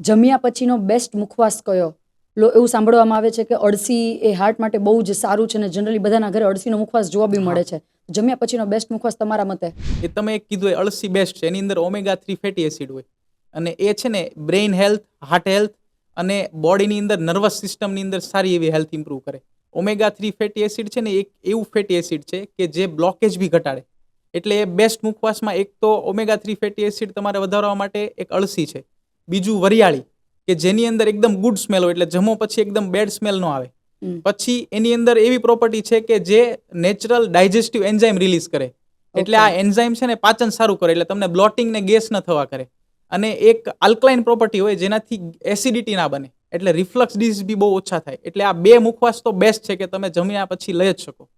જમ્યા પછીનો બેસ્ટ મુખવાસ કયો? લો એવું સાંભળવામાં આવે છે કે અળસી એ હાર્ટ માટે બહુ જ સારું છે ને જનરલી બધાના ઘરે અળસીનો મુખવાસ જોવા બી મળે છે. જમ્યા પછીનો બેસ્ટ મુખવાસ તમારા મતે? એ તમે એક કીધું એ અળસી બેસ્ટ છે. એની અંદર ઓમેગા થ્રી ફેટી એસિડ હોય. અને એ છે ને બ્રેઇન હેલ્થ હાર્ટ હેલ્થ અને બોડીની અંદર નર્વસ સિસ્ટમની અંદર સારી એવી હેલ્થ ઇમ્પ્રૂવ કરે. ઓમેગા થ્રી ફેટી એસિડ છે ને એક એવું ફેટી એસિડ છે કે જે બ્લોકેજ બી ઘટાડે. એટલે એ બેસ્ટ મુખવાસમાં એક તો ઓમેગા થ્રી ફેટી એસિડ તમારે વધારવા માટે એક અળસી છે. બીજું વરિયાળી કે જેની અંદર એકદમ ગુડ સ્મેલ હોય એટલે જમો પછી એકદમ બેડ સ્મેલ નો આવે. પછી એની અંદર એવી પ્રોપર્ટી છે કે જે નેચરલ ડાયજેસ્ટિવ એન્ઝાઇમ રિલીઝ કરે. એટલે આ એન્ઝાઇમ છે ને પાચન સારું કરે એટલે તમને બ્લોટિંગ ને ગેસ ન થવા કરે. અને એક આલ્કલાઇન પ્રોપર્ટી હોય જેનાથી એસિડિટી ના બને. એટલે રિફ્લક્સ ડિઝીઝ બી બહુ ઓછા થાય. એટલે આ બે મુખવાસ તો બેસ્ટ છે કે તમે જમ્યા પછી લઈ જ શકો.